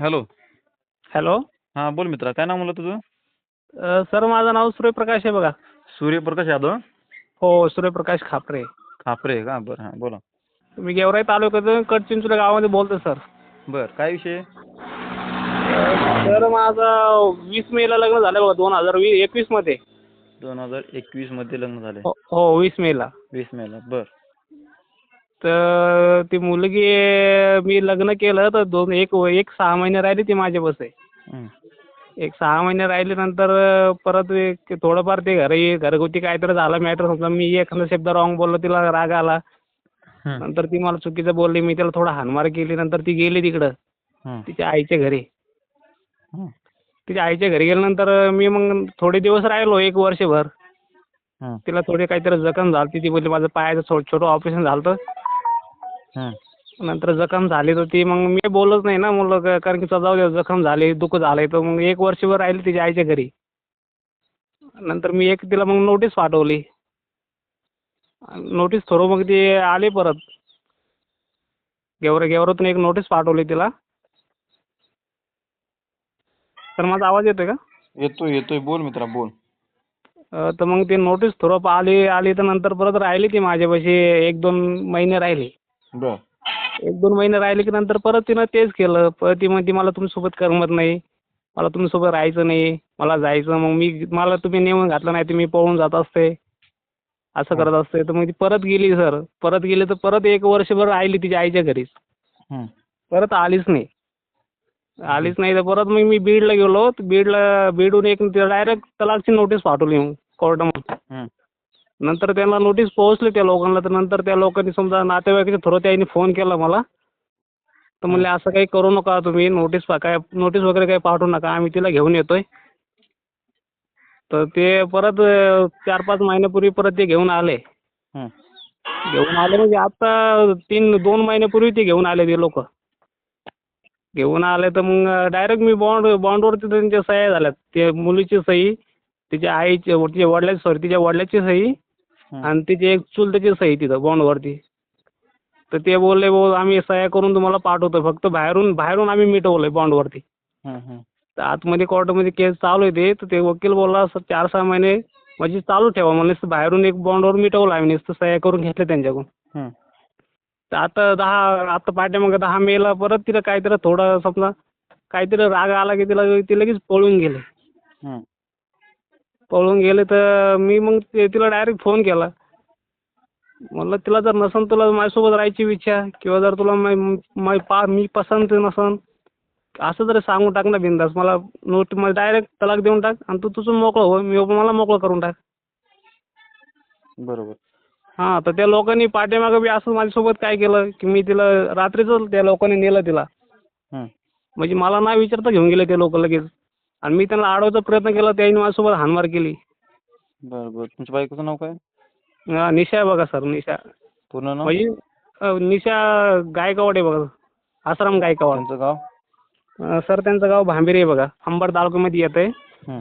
Hello. Hello. हां बोल मित्रा काय नाव म्हणलं तुझं? अ, सर माझं नाव सूर्यप्रकाश आहे बघा. सूर्यप्रकाश यादव? हो सूर्यप्रकाश खापरे. खापरे का बरं हां बोला. मी गेवराई तालुक्यातून कटचिंचोली गावामध्ये बोलतो सर. बरं काय विषय? सर माझं वीस मेला लग्न झालं बघा दोन हजार वी एकवीसमध्ये. दोन हजार एकवीसमध्ये लग्न झाले हो हो वीस मेला. वीस मेला बरं. तर ती मुलगी मी लग्न केलं तर दोन एक एक सहा महिने राहिली ती हं. एक सहा महिने राहिल्यानंतर परत एक थोडंफार ते घरी घरगुती काहीतरी झालं मॅटर समजा मी एखादा शब्द रॉंग बोललो तिला राग आला. नंतर ती मला चुकीचं बोलली मी तिला थोडा हानमार केली नंतर ती गेली तिकडं. तिच्या आईच्या घरी. तिच्या आईच्या घरी गेल्यानंतर मी मग थोडे दिवस राहिलो एक वर्षभर. तिला थोडी काहीतरी जखम झाली ती बोलली माझं पायाचं छोटं छोटं ऑपरेशन झालं होतं. नंतर जखम झाली तर ती मग मी बोलत नाही ना म्हणलं कारण की जाऊ दे जखम झाली दुःख झालंय तर मग एक वर्षभर राहिली तिच्या आईच्या घरी. नंतर मी एक तिला मग नोटीस पाठवली. नोटीस थ्रू मग ती आली परत. गेवरा गेवरातून एक नोटीस पाठवली तिला. तर माझा आवाज येतोय का? येतोय येतोय. बोल मित्रा बोल. तर मग ती नोटीस थ्रू आली आली तर नंतर परत राहिली ती माझ्यापाशी एक दोन महिने राहिली. बरं. एक दोन महिने राहिले की नंतर परत तिनं तेच केलं. परत ती म्हणते मला तुमच्यासोबत करमत नाही. मला तुमच्यासोबत राहायचं नाही. मला जायचं. मग मी मला तुम्ही नेऊन घातलं नाही तर मी पळून जात असते. असं करत असते. तर मग ती परत गेली सर. परत गेली तर परत एक वर्षभर राहिली तिच्या आईच्या घरीच. परत आलीच नाही. आलीच नाही तर परत मग मी बीडला गेलो. बीडला बीडहून एक डायरेक्ट तलाकची नोटीस पाठवली मग. कोर्टामध्ये. नंतर त्यांना नोटीस पोहोचली त्या लोकांना तर नंतर त्या लोकांनी समजा नातेवाईकाच्या थ्रू त्यांनी फोन केला मला तर म्हणले असं काही करू नका तुम्ही नोटीस पा काय नोटीस वगैरे काही पाठवू नका आम्ही तिला घेऊन येतोय तर ते परत चार पाच महिन्यापूर्वी परत ते घेऊन आले हं. घेऊन आले म्हणजे आता तीन दोन महिन्यापूर्वी ते घेऊन आले ते लोक घेऊन आले तर मग डायरेक्ट मी बॉन्ड बॉन्डवरती त्यांच्या सह्या झाल्यात ते मुलीची सही तिच्या आईची तिच्या वडिलाची सॉरी तिच्या वडिलाची सही. आणि तिची एक चुलत्याची सही तिथं बॉन्डवरती. तर ते बोलले भाऊ आम्ही सह्या करून तुम्हाला पाठवतो फक्त बाहेरून बाहेरून आम्ही मिटवलंय बॉन्डवरती. तर आतमध्ये कोर्टामध्ये केस चालू आहे ते. तर ते वकील बोलला असं चार सहा महिने म्हणजे चालू ठेवा. नुसतं बाहेरून एक बॉन्डवर मिटवलं आम्ही नुसतं सह्या करून घेतल्या त्यांच्याकडून. तर आता दहा आता पाठीमागं दहा मेला परत तिला काहीतरी थोडं समजा काहीतरी राग आला की तिला ती लगेच पळून गेले. पळून गेले तर मी मग ते- तिला डायरेक्ट फोन केला. म्हणलं तिला जर नसन तुला माझ्यासोबत राहायची इच्छा किंवा जर तुला मै- मै- पा मी पसंत नसन असं जरी सांगून टाक ना बिंदास. मला नोट मला डायरेक्ट तलाक देऊन टाक आणि तू तुझं मोकळं हो मी मला मोकळं करून टाक. बरोबर. हां तर त्या लोकांनी पाठीमागं बी असं माझ्यासोबत काय केलं की मी तिला रात्रीच त्या लोकांनी नेलं तिला. म्हणजे मला ना विचारता घेऊन गेले ते लोक लगेच. आणि मी त्यांना अडवायचा प्रयत्न केला त्यांनी माझ्यासोबत हाणमार केली. बरं बरं. तुमच्या बायकोचं नाव काय? हा, निशा आहे बघा सर निशा. पूर्ण नाव? म्हणजे अ, निशा गायकवाड आहे बघा आसाराम गायकवाड. त्यांचं गाव? अ, सर त्यांचं गाव भांबिरे आहे बघा अंबड तालुक्यामध्ये येतं आहे हं.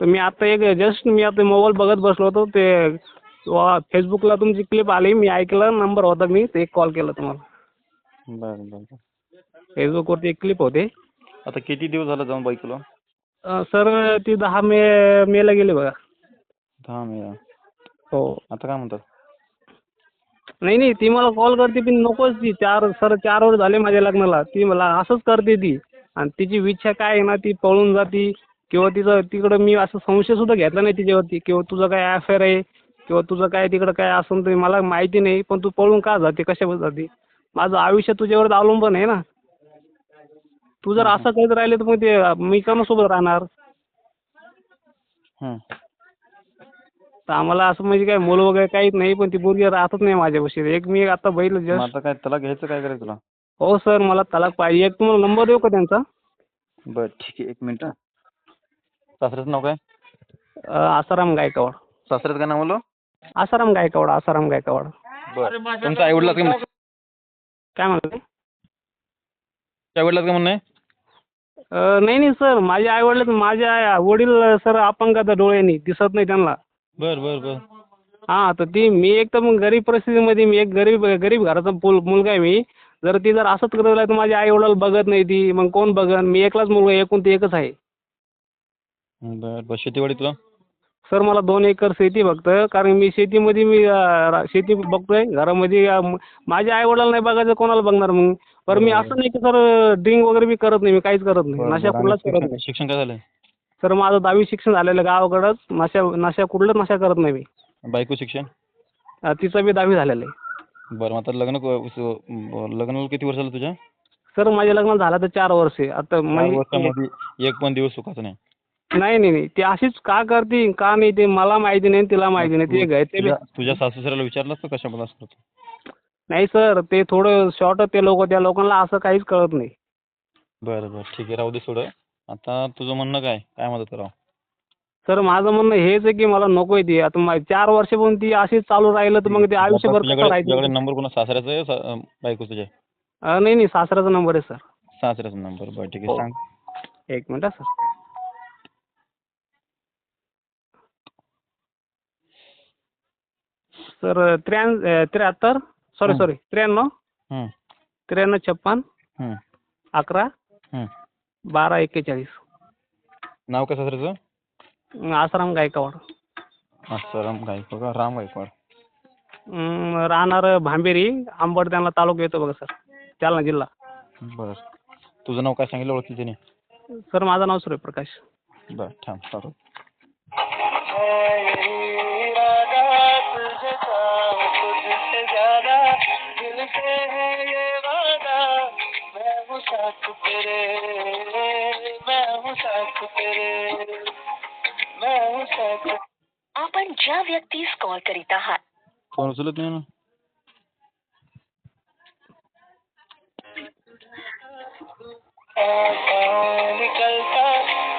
तर मी आता एक जस्ट मी आता मोबाईल बघत बसलो होतो ते वा फेसबुकला तुमची क्लिप आली मी ऐकलं नंबर होता मी ते एक कॉल केला तुम्हाला. बरं बरं बरं. फेसबुकवरती एक क्लिप होते. आता किती दिवस झालं जाऊन बायकोला सर ती दहा मे मेला गेली बघा. दहा मे हो. आता काय म्हणतात? नाही नाही ती मला कॉल करते पण नकोच ती. चार सर चार वर्ष झाले माझ्या लग्नाला. ती मला असंच करते ती. आणि तिची इच्छा काय आहे ना ती पळून जाती. किंवा तिचं तिकडं मी असं संशय सुद्धा घेतला नाही तिच्यावरती. किंवा तुझं काय अफेअर आहे? किंवा तुझं काय तिकडं काय असेल ते मला माहिती नाही. पण तू पळून का जाते? कशावर जाते? माझं आयुष्य तुझ्यावर अवलंबून आहे ना. तू जर असं करत राहिले तर मग ते मी कोणासोबत राहणार. तर आम्हाला असं म्हणजे काय मुलं वगैरे काहीच नाही पण ती पोरगी राहतच नाही माझ्यापाशी. एक मी आता बघितलं मग जस्ट. आता काय त्याला घ्यायचं काय करायचं तुला? हो सर मला तलाक पाहिजे. एक तुम्हाला नंबर देऊ का त्यांचा? बरं ठीक आहे. एक मिनिट हं. सासऱ्याचं नाव काय? अ, आसाराम गायकवाड. सासऱ्याचं काय नाव म्हणलं आसाराम गायकवाड आसाराम गायकवाड. बरं. तुमचं आई वडिलाचं काय काय म्हणते आई वडिलाचं काय म्हणणं आहे? नाही नाही सर. माझे आई वडील माझे आई- वडील सर अपंग आहेत डोळ्यांनी. दिसत नाही त्यांना. बरं बरं बरं. हां तर ती मी एक तर मग गरीब परिस्थितीमध्ये मी एक गरीब गरीब घराचा पोल मुलगा आहे मी. जर ती जर असंच करत राहिली तर माझ्या आई वडिलाला बघत नाही ती. मग कोण बघन? मी एकलाच मुलगा आहे, एकूण ते एकच आहे. बर बर. शेतीवाडी तुला? सर मला दोन एकर शेती फक्त कारण मी शेतीमध्ये मी रा- शेती बघतोय. घरामध्ये अं, म- माझ्या आई वडिलाला नाही बघायचं कोणाला बघणार मग? पण मी असं नाही की सर ड्रिंक वगैरे मी करत नाही मी काहीच करत नाही. नशा. कुठलाच करत शिक्षण- नाही. शिक्षण काय झालंय? सर माझं दहावी शिक्षण झालेलं गावाकडंच. नशा नशा कुठलंच नशा करत नाही मी. बायको शिक्षण? तिचं बी दहावी झालेलं आहे. बरं मग आता लग्न क- स- ब- लग्नाला किती वर्ष झालं तुझ्या? सर माझे लग्न झालं तर चार वर्षे. आता चार म्हणजे वर्षामध्ये एक पण दिवस सुखाचा नाही. नाही नाही नाही. ती अशीच का करते का नाही ते मला माहिती नाही तिला माहिती नाही. ते तू- घ्याय ते बी- तुझ्या तुझ्या सासू सासऱ्याला विचारलंस का कशाबद्दल असं करतो? नाही सर ते थोडं शॉर्ट ते लोक त्या लोकांना असं काहीच कळत नाही. बरं बरं. ठीक आहे राहू दे सोड आता तुझं म्हणणं काय? काय मदत करावं सर माझं म्हणणं हेच आहे की मला नकोय ती. आता मा- चार वर्ष पण ती अशीच चालू राहिलं तर मग ते आयुष्यभर कसं तुझ्याकडे राहायचं? तुझ्याकडे नंबर कोणा सासऱ्याचा आहे सा- अं, बायको तुझ्या अं, नाही नाही. सासऱ्याचा नंबर आहे सर. सासऱ्याचा नंबर बरं ठीक आहे. हो. सांग. एक मिनिट हा, सर. सर त्र्याण अं, त्र्याहत्तर सॉरी. सॉरी त्र्याण्णव त्र्याण्णव छप्पन अकरा. बारा एक्केचाळीस. नाव काय सासऱ्याचं अं, आसाराम गायकवाड. आसाराम गायकवाड राम गायकवाड. राहणार भांबेरी आंबड त्यांना तालुका येतो बघा सर जालना जिल्हा. बरं. तुझं नाव काय सांगितलं? ओळखील त्याने? सर माझं नाव सूर्यप्रकाश. बरं थांब चालू आपण ज्या व्यक्तीस कॉल करीत आहात. फ़ोन उचलत नाही ना निकलता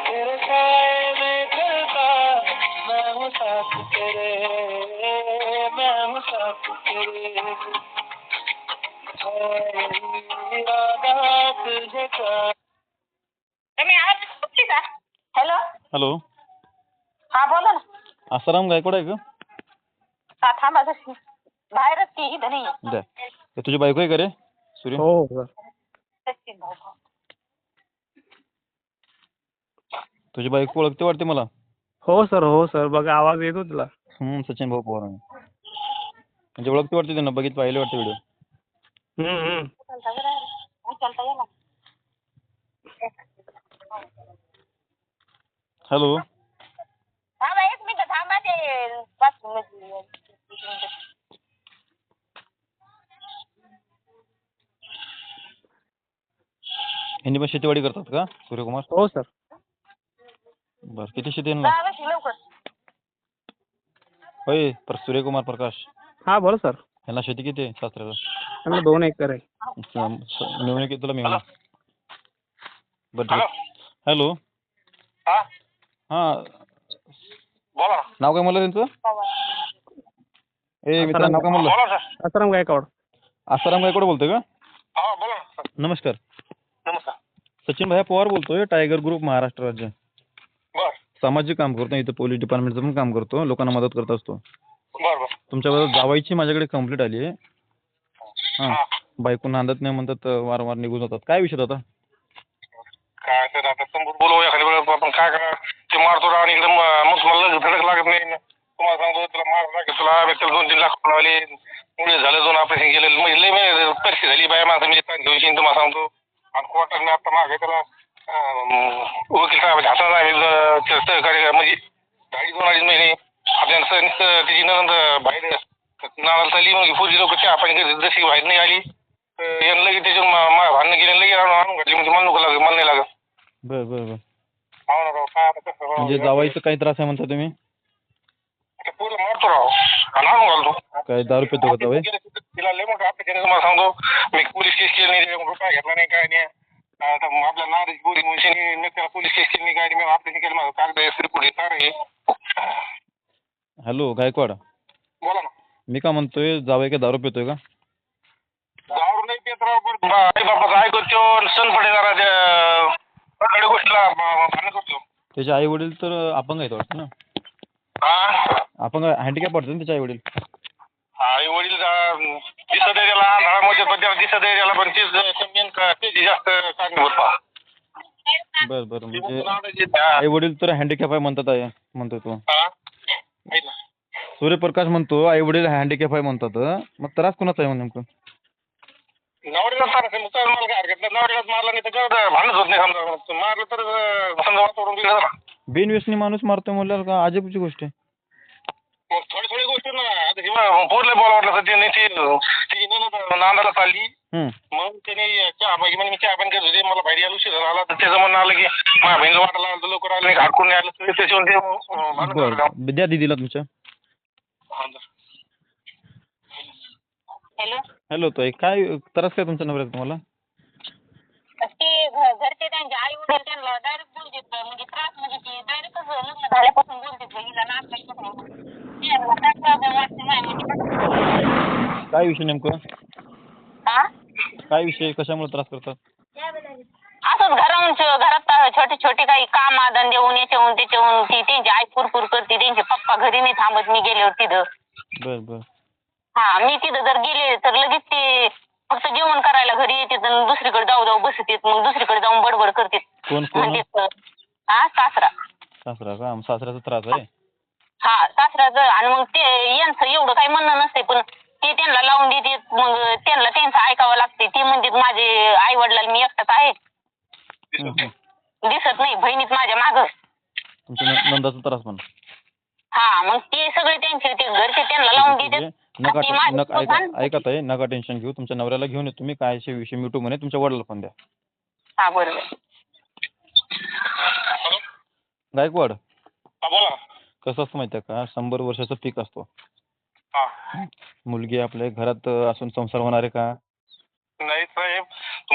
तेरे साए में चलता मैं हूँ साथ तेरे मैं हूँ साथ तेरे है आवाज का? हॅलो? हॅलो? हा बोला ना. आसाराम गायकवाड आहे का हा थांबा जशी बाहेरच की इथं नाही द्या. हे तुझी बायको आहे का रे? सूर्य? हो सर सचिन भाऊ भाऊ. तुझी बायको ओळखते वाटते मला? हो सर. हो सर. बघा आवाज येतो तिला. हम्म, सचिन भाऊ पवार. म्हणजे ओळखते वाटते त्यांना. बघित पाहिले वाटते व्हिडिओ हम्म, हम्म. उचलता बरं उचलता येणार हॅलो थांबा एक मिनिट थांबा ते पाच मिनिट यांनी पण शेतीवाडी करतात का सूर्यकुमार? हो सर. बरं किती शेती आहे यांना? लवकर. होय पर सूर्यकुमार प्रकाश. हा बोला सर. यांना शेती किती आहे सासऱ्याला त्यांना दोन एकर आहे. मिळून किती तुला मिळून? बरं. हॅलो. हा? हां. बोला. ना नाव काय म्हणलं त्यांचं? ए मित्रा नाव काय म्हणलं? बोला सर. आसाराम गायकवाड. आसाराम गायकवाड बोलतोय का? हा बोला ना सर. नमस्कार. नमस्कार. सचिन भाई पवार बोलतोय टायगर ग्रुप महाराष्ट्र राज्य. बर. सामाजिक काम करतो इथं पोलीस डिपार्टमेंटचं पण काम करतो लोकांना मदत करत असतो. बर बर. तुमच्याबरोबर जावायची माझ्याकडे कंप्लीट आली आहे. हां बायको नांदत नाही म्हणतात वारंवार निघून जातात. काय विषय होता? काय सर आता समोर बोलवू एखाद्या वेळेस. आपण काय करा ते मारतो आणि इकडे मग मला लगेच धडक लागत नाही. तुम्हाला सांगतो तुला मार लागेल. तुला व्यक्तीला दोन तीन लाख मुळे झालं दोन ऑपरेशन केलेलं म्हणजे लय म्हणजे परिस्थिती झाली बाया माझं म्हणजे ताण घेऊन तुम्हाला सांगतो. आणि कोर्टाने आता मागे त्याला वकील सहकार्य म्हणजे अडीच दोन अडीच महिने. नुसतं त्याची नंद बाहेर नावाला चालली मग फुजी लोक चहा पाणी करत जशी बाहेर नाही आली तर यानं लगेच मा- भांडणं केलं लगेच आणून आणून घातली. म्हणजे मला नको लागत मला नाही लागत. बर बर बर. हो ना राव काय आता कसं राव? म्हणजे जावायचं काही त्रास आहे म्हणता तुम्ही? पोरं मारतो राव. आणि आणून घालतो. काय दारू पितो का जावई तिला लय मोठं आपल्या केलं तुम्हाला सांगतो. मी पोलीस केस केली नाही त्याच्याकडून रुपया घेतला नाही काय नाही. आता आपल्या नारीच पोलीस मुलीशी मी त्याला पोलीस केस केली नाही काय नाही. मी ऑपरेशन केलं माझं कागद आहे तार आहे. हॅलो गायकवाड. बोला ना. मी का म्हणतोय जावई काय दारू पितोय का? दारू नाही पेत राव पण आई बापाचं ऐकतो सण पडे जरा त्या गोष्टीला भांडण करतो. त्याचे आई वडील तर अपंग आहेत वाटतं ना? हा अपंग हँडिकॅप वाटतं ना त्याचे आई वडील? आई वडील दिसत आहे त्याला आंधळामध्ये पण त्याला दिसत आहे त्याला पण तेच मेन त्याची जास्त कारणीभूत पहा बर बर म्हणजे म्हणजे आई वडील तर हँडिकॅप आहे म्हणतात आहे म्हणतो तू. सूर्यप्रकाश म्हणतो आई वडील हँडिकॅप आहे म्हणतात. मग त्रास कोणाचा आहे मग नेमकं? सांगायचं मग मला काय हरकत नाही. मारला भांडणच होत नाही समजा. मारलं तर अं, समजा वातावरण बिघडलं ना बिनव्यसनी माणूस मारतोय म्हणल्यावर का अजबची गोष्ट आहे? मग थोडी थोडी गोष्टी ना. आता किंवा पोरले बोला वाटलं तर त्याने ती ती नणंद नांदाला चालली. हम्म. मग त्याने चहा म्हणजे मी चहा पण करत होते. मला बाहेर यायला उशीर झाला. तर त्याचं म्हणणं आलं की माझ्या बहिणीला वाटायला तर लवकर आलं नाही. हाडकून नाही आलं तर त्याच्यावर ते अं, भांडण बर झालं. द्या दिदीला तुमच्या. हॅलो. हॅलो ताई काय त्रास काय तुमच्या नवऱ्याचा तुम्हाला? ते घ- घरचे त्यांचे आई वडील त्यांना डायरेक्ट बोलतात म्हणजे त्रास म्हणजे ते डायरेक्टच लग्न झाल्यापासून बोलतात हिला नाक नाही काय प्रॉब्लेम वाटते नाही म्हणजे काय विषय नेमकं? हा काय विषय कशामुळे त्रास करतात? असंच घराहून घरात छोटे छोटे काही काम धंदे होऊन याच्याहून त्याच्याहून ती त्यांची आई कुरकुर करते त्यांचे पप्पा घरी नाही थांबत मी गेल्यावर तिथं. बर बर. हा मी तिथं जर गेले तर लगेच ते फक्त जेवण करायला घरी आणि दुसरीकडे जाऊ जाऊ बसतात मग दुसरीकडे जाऊन बडबड करतात कोण कोण? म्हणतात हा सासरा. सासरा का? मग सासऱ्याचा त्रास आहे? हा सासऱ्याचं आणि मग ते यांचं एवढं काही म्हणणं नसते पण ते त्यांना लावून देतात मग त्यांना त्यांचं ऐकावं लागते ते म्हणतात माझे आई वडिलांना मी एकटाच आहे. हम्म, हम्म. दिसत नाही बहिणीत माझ्या मागं. तुमच्या न- नंदाचा त्रास पण हा मग ते सगळे त्यांचे ते घरचे त्यांना लावून ठीक आहे. देतात. नका आणि माझं नका ऐका भांडण- ऐका ताई नका टेन्शन घेऊ. तुमच्या नवऱ्याला घेऊन येतो तुम्ही. काय असे विषय मिटू म्हणे तुमच्या वडिलाला पण द्या. हा बरोबर. गायकवाड हा बोला ना. कसं असतं माहिती आहे का? शंभर वर्षाचा पीक असतो. हा. मुलगी आपल्या घरात अं, असून संसार होणार आहे का?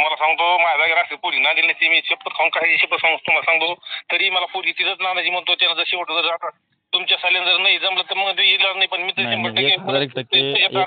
तुम्हाला सांगतो माझ्या जागेवर असली पोरी ना दिली मी शपथ खाऊन काही शपथ सांगतो तुम्हाला सांगतो. तरी मला पोरी तिथंच नांदाची म्हणतो त्यानं जर शेवट जर आता तुमच्या सालीन जर नाही जमलं तर मग ते येणार नाही पण मी तर शंभर नाही, एक हजार एक टक्के एक- येतं.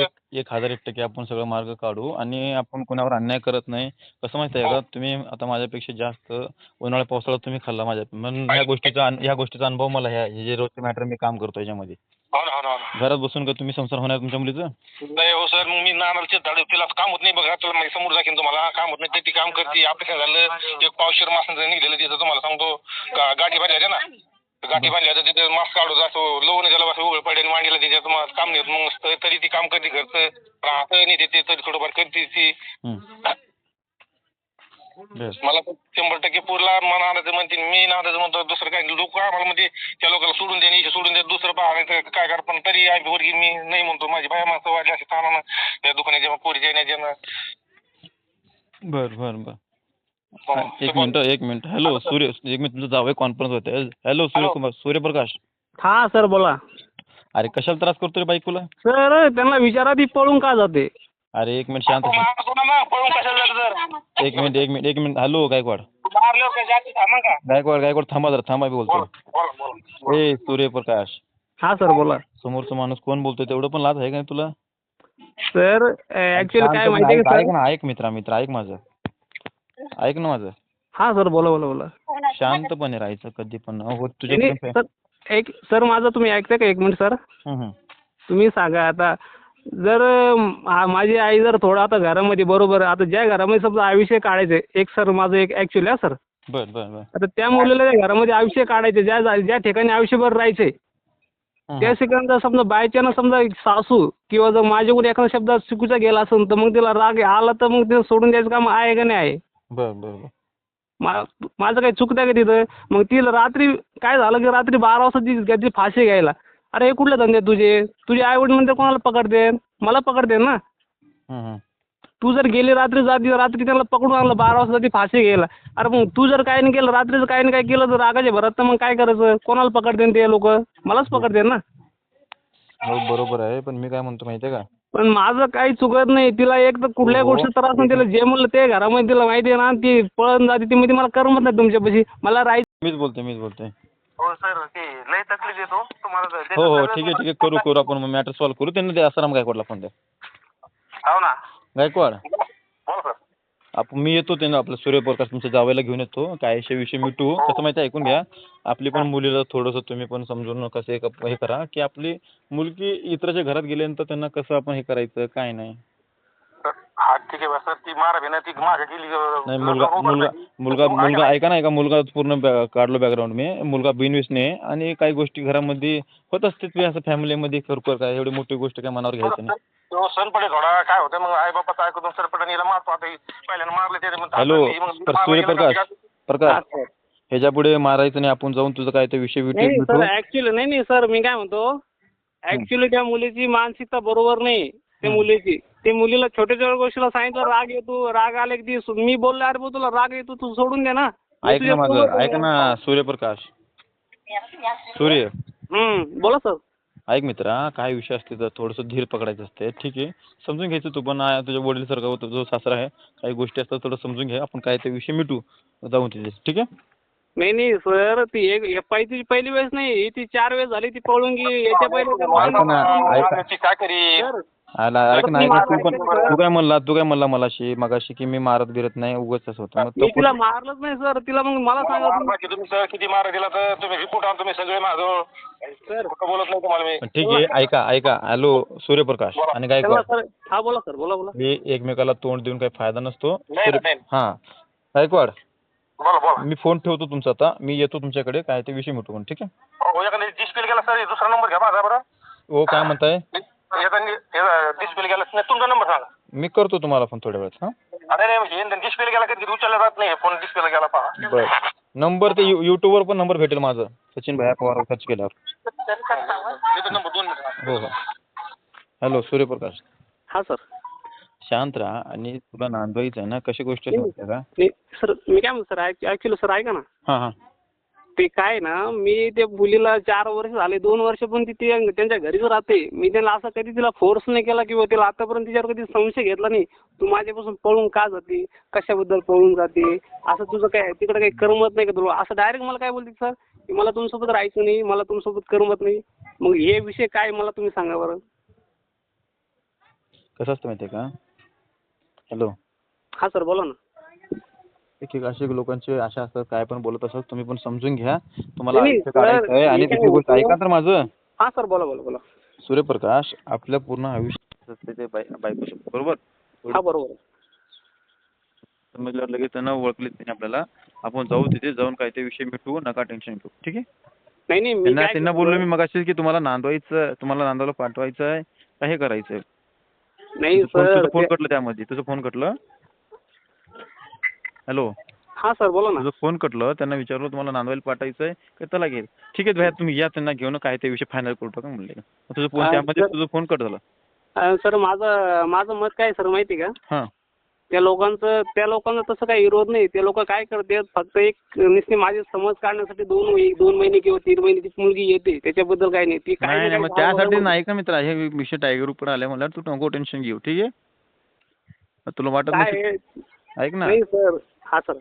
एक- एक हजार एक टक्के आपण सगळं मार्ग काढू आणि आपण कोणावर अन्याय करत नाही. कसं माहिती आहे का? तुम्ही आता माझ्यापेक्षा जास्त उन्हाळ्या पावसाळ्यात तुम्ही खाल्ला माझ्या म्हणून ह्या गोष्टीचा अन- ह्या गोष्टीचा अनुभव मला ह्या हे जे रोजचे मॅटर मी काम करतो याच्यामध्ये हो ना हो ना हो ना. घरात बसून का तुम्ही संसार होणार तुमच्या मुलीचं? नाही हो सर मग मी नानालचे धाडे तिला काम होत नाही बघा. तुला माहिती समोर दाखीन तुम्हाला. काम होत नाही तर ती काम करते. ऑपरेशन झालं. एक पावशेर मासांचं निघलेलं तिथं तुम्हाला सांगतो. गा- गाठी बांधल्या होत्या ना? गाठी बांधल्या होत्या तिथे मास्क काढू जातो. लोन त्याला असं उघड पडेल मांडीला तिच्या तुम्हाला काम नाही होत. मग त- तरी ती काम करते घरचं. राहतं नाही ते तरी थोडंफार करते ती. मला तर शंभर टक्के पुरला. मला आणायचं म्हणते मी नांदायचं म्हणतो दुसरं काय लोक आम्हाला म्हणजे त्या लोकांना सोडून दे इथे सोडून दे दुसरं पहा नाही तर काय कर पण तरी आहे पोरगी मी नाही म्हणतो माझी बाया माणसं वाढली असे ताना त्या दुकानाच्या पोरी येण्याच्या बर बर बर. हा, एक मिनिट एक मिनिट. हॅलो. सूर्य एक मिनिट तुमचं जावं कॉन्फरन्स होते हॅलो सूर्यकुमार सूर्यप्रकाश. हा सर बोला. अरे कशाला त्रास करतोय बायकोला सर त्यांना विचारा ती पळून का जाते? अरे एक मिनिट शांत पळून कशाला एक मिनिट एक मिनिट एक मिनिट. हॅलो गायकवाड. मारल्यावर काय जाती थांबा का गायकवाड गायकवाड थांबा जरा थांबा मी बोलतो. बोला बोला बोला ए सूर्यप्रकाश. हा सर बोला. समोरचा माणूस कोण बोलतोय? तेवढं पण लाज आहे का नाही तुला? सर ऍक्च्युली काय माहितीये ऐक ना ऐक मित्रा मित्र ऐक माझं. ऐक ना माझं. हा सर बोला बोला बोला. शांतपणे राहायचं कधी पण. हो तुझ्या एक सर माझं तुम्ही ऐकता का? एक मिनिट सर. तुम्ही सांगा आता जर माझी आई जर थोडं आता घरामध्ये बरोबर आता ज्या घरामध्ये समजा आयुष्य काढायचे एक सर माझं एक ऍक्च्युली हा सर. बर बर बर. आता त्या मुलीला त्या घरामध्ये आयुष्य काढायचे ज्या जा- ज्या ठिकाणी आयुष्यभर राहायचे त्या ठिकाणी जर समजा बायच्यानं समजा एक सासू किंवा जर माझ्याकडून एखादा शब्द चुकीचा गेला असेल तर मग तिला राग आला तर मग ते सोडून द्यायचं काम आहे का नाही आहे? बर बर बर. मा- माझं काही चुकतं का तिथं? मग तिला रात्री काय झालं की रात्री बारा वाजता ती ती फाशी घ्यायला. अरे हे कुठले धंदे तुझे? तुझे आई वडील म्हणते कोणाला पकडते मला पकडते ना. तू जर गेली रात्री जाती रात्री त्याला पकडून आणलं बारा वाजता ती फाशी घ्यायला. अरे मग तू जर काही नाही केलं रात्रीचं काही नाही काय केलं तर रागाच्या भरात तर मग काय करायचं? कोणाला पकडते ते लोक? मलाच पकडते ना. हो बरोबर आहे पण मी काय म्हणतो माहितीये का? पण माझं काही चुकत नाही. तिला एक तर कुठल्याही हो. गोष्टी त्रास नाही. तिला जे म्हणलं ते घरामध्ये तिला माहिती आहे ना. ती पळून जाते. ती मध्ये मला करमत नाही तुमच्यापाशी. मला राहायचं मीच बोलतोय मीच बोलतोय. हो सर ते लय तकलीफ देतो. तुम्हाला हो हो ठीक आहे ठीक आहे. करू करू आपण. मॅटर सॉल्व्ह करू. त्यांना ते आसाराम गायकवाडला फोन द्या. हो ना. गायकवाड? बोला सर. आपण मी येतो ते ना आपलं सूर्यप्रकाश तुमच्या जावयाला घेऊन येतो. काय विषय विषय मिटू कसं माहिती आहे, ऐकून घ्या. आपली पण मुलीला थोडंसं तुम्ही पण समजून कसं हे हे करा की आपली मुलगी इतराच्या घरात गेल्यानंतर त्यांना कसं आपण हे करायचं? काय नाही. हा ठीक आहे सर ती मारा ना ती मागे गेली अं, नाही मुलगा मुलगा. मुलगा मुलगा ऐका- ना ऐका मुलगा पूर्ण बॅ- काढलो बॅकग्राऊंड मी मुलगा बिनविसने आहे आणि काही गोष्टी घरामध्ये होत असतात बी असं फॅमिलीमध्ये खरोखर काय एवढी मोठी गोष्ट काय मनावर घ्यायचं नाही तो थोडा काय होतं मग आई बापाचं ऐकून सर पडे हिला मारतो आता पहिल्यानं मारले ते मग हॅलो तर सूर्यप्रकाश का? प्रकाश ह्याच्या पुढे मारायचं नाही आपण जाऊन तुझं काय ते विषय नाही विषय सर ऍक्च्युली नाही नाही सर मी काय म्हणतो ऍक्च्युली त्या मुलीची मानसिकता बरोबर नाही त्या हं. मुलीची ते मुलीला छोट्या छोट्या गोष्टीला सांगितलं राग येतो राग आले की ती सु- मी बोललो अरे भाऊ तुला राग येतो तू सोडून दे ना. मी ऐक ना तुझ्या माझं सोबत ऐक ना सूर्यप्रकाश. सूर्य. हं, बोला सर. ऐक मित्रा काय विषय असते तर थोडंसं धीर पकडायचं असते. ठीक आहे. समजून घ्यायचं तू पण तुझ्या वडील सारखा होतो जो सासरा आहे काही गोष्टी असतात थोडं समजून घे. आपण काय ते विषय मिटू. जाऊन तिथे ठीक आहे? नाही नाही सर ती एक एक पहिली पहिली वेळेस नाही. ती चार वेळेस झाली ती पळून गेली. याच्या पहिले ऐका ना, ऐका. काय करी? सर, आला ऐक ना मी ऐक ना, तू पण तू काय म्हणला तू काय म्हणला मलाशी मगाशी की मी मारत बिरत नाही उगाच असं होतं. मग मी तो तिला मारलंच नाही सर. तिला मग मला सांगा तुम्ही. बाकी तुम्ही सर किती मारा दिला तर तुम्ही रिपोर्ट आणतो तुम्ही सगळे माझं. सर. खोटं बोलत नाही तुम्हाला मी. पण ठीक आहे ऐका ऐका. हॅलो सूर्यप्रकाश आणि सर हा बोला सर. बोला बोला. हे एकमेकाला तोंड देऊन काही फायदा नसतो. नाही, सूर्य- नाही. हा. गायकवाड बोला बोला. मी फोन ठेवतो तुमचा आता. मी येतो तुमच्याकडे काय ते विषय मिटू पण ठीक आहे? हो एखादा डिस्प्ले गेला सर. दुसरा नंबर घ्या माझा बरं. हो काय म्हणताय? डिस्प्ले गेला. नाही तुमचा नंबर सांगा. मी करतो तुम्हाला फोन थोड्या वेळात हां? अरे नाही डिस्प्ले गेला कधी? उचलला जात नाही फोन डिस्प्ले गेला पहा. बरं. नंबर ते यू यूट्यूबवर पण नंबर भेटेल माझं. सचिन भैया पवार सर्च केल्यावर. देतो नंबर दोन मिनिटं हो हो. हॅलो सूर्यप्रकाश. हा सर. शांत राहा आणि तुला नांदवायचं आहे ना कशी गोष्ट आहे माहिती आहे का? नाही सर मी काय म्हणतो सर? ऍक्च्युली सर ऐका ना. हां हां. ते काय ना मी त्या मुलीला चार वर्ष झाले दोन वर्ष पण ती ते- त्यांच्या घरीच राहते. मी त्याला असं कधी तिला फोर्स नाही केला किंवा तिला आतापर्यंत तिच्यावर कधी संशय घेतला नाही. तू माझ्यापासून पळून का जाते? कशाबद्दल पळून जाते? असं तुझं काय तिकडे काही करमत नाही का तुला? असं डायरेक्ट मला काय बोलते सर की मला तुमच्यासोबत राहायचं नाही मला तुमच्यासोबत करमत नाही. मग हे विषय काय मला तुम्ही सांगा बरं. कसं असतं माहिती आहे का? हॅलो हा सर बोला ना. एक एक असे लोकांचे आशा असतात काय पण बोलत असतात तुम्ही पण समजून घ्या. तुम्हाला नाही, आयुष्य सर, काढायचं आहे आणि मी काय दुसरी गोष्ट ऐका तर माझं. हा सर बोला बोला बोला. सूर्यप्रकाश आपल्या पूर्ण आयुष्य असते ते बाय बरोबर? हा बरोबर. समजल्यावर लगेच त्यांना ओळखले त्यांनी आपल्याला. आपण जाऊ तिथे जाऊन काय ते विषय मिटवू नका टेन्शन घेऊ. ठीक आहे? नाही नाही मी त्यांना काय त्यांना बोललो मी मगाशीच की तुम्हाला नांदवायचं तुम्हाला नांदवायला पाठवायचं आहे का हे करायचं आहे? नाही तुझं फोन सर फोन ते- कटलं त्यामध्ये तुझं फोन कटलं? हॅलो. हा सर बोला ना. तुझं फोन कटलं त्यांना विचारलं तुम्हाला नांदवायला पाठवायचं आहे का त्याला घेईल ठीक आहे भैया तुम्ही या त्यांना घेऊन काय ते विषय फायनल करू टाका म्हणले. तुझं फोन त्यामध्ये. तुझं फोन कट झाला. अं, सर माझं माझं मत काय सर माहिती का? हां. त्या लोकांचं त्या लोकांचा तसं काही विरोध नाही. ते लोक काय करतात फक्त एक नुसते माझे समज काढण्यासाठी दोन दोन महिने किंवा तीन महिने ती मुलगी येते त्याच्याबद्दल काही नाही. ती काय नाही नाही, मग त्यासाठी नाही का मित्र हे विषय टायगर उपर आले म्हणल्यावर तू नको टेन्शन घेऊ ठीक आहे? तुला वाटत काय नसेल? आहे? ऐक ना. नाही सर. हा सर.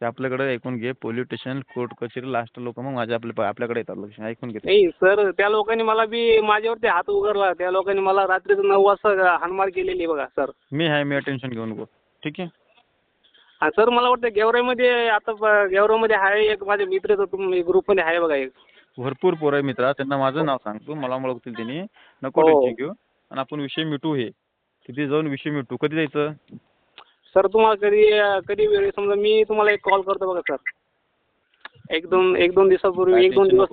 ते आपल्याकडे ऐकून घे पोलीस स्टेशन कोर्ट कचेरी लास्ट लोक मग माझ्या आपल्या आपल्याकडे येतात लक्ष ऐकून घे नाही सर त्या लोकांनी मला बी माझ्यावरती हात उघडला. त्या लोकांनी मला रात्रीचं नऊ वाजता हाणमार केलेली बघा सर. मी आहे मी टेन्शन घेऊ नको ठीक आहे? आणि सर मला वाटतं गेवराईमध्ये आता ब- गेवराईमध्ये आहे एक माझ्या मित्र ग्रुपमध्ये आहे बघा एक. भरपूर पोरं आहे मित्रा त्यांना माझं नाव सांगतो मला ओळखतील त्यांनी. नको हो. टेन्शन घेऊ. आणि आपण विषय मिटू हे. तिथे जाऊन विषय मिटू कधी जायचं? सर तुम्हाला कधी कधी वेळ समजा मी तुम्हाला एक कॉल करतो बघा सर. एक दोन एक दोन दिवसापूर्वी एक दोन दिवस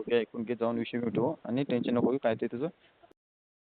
जाऊन विषय मिटू आणि टेन्शन नको घेऊ काय ते तुझं.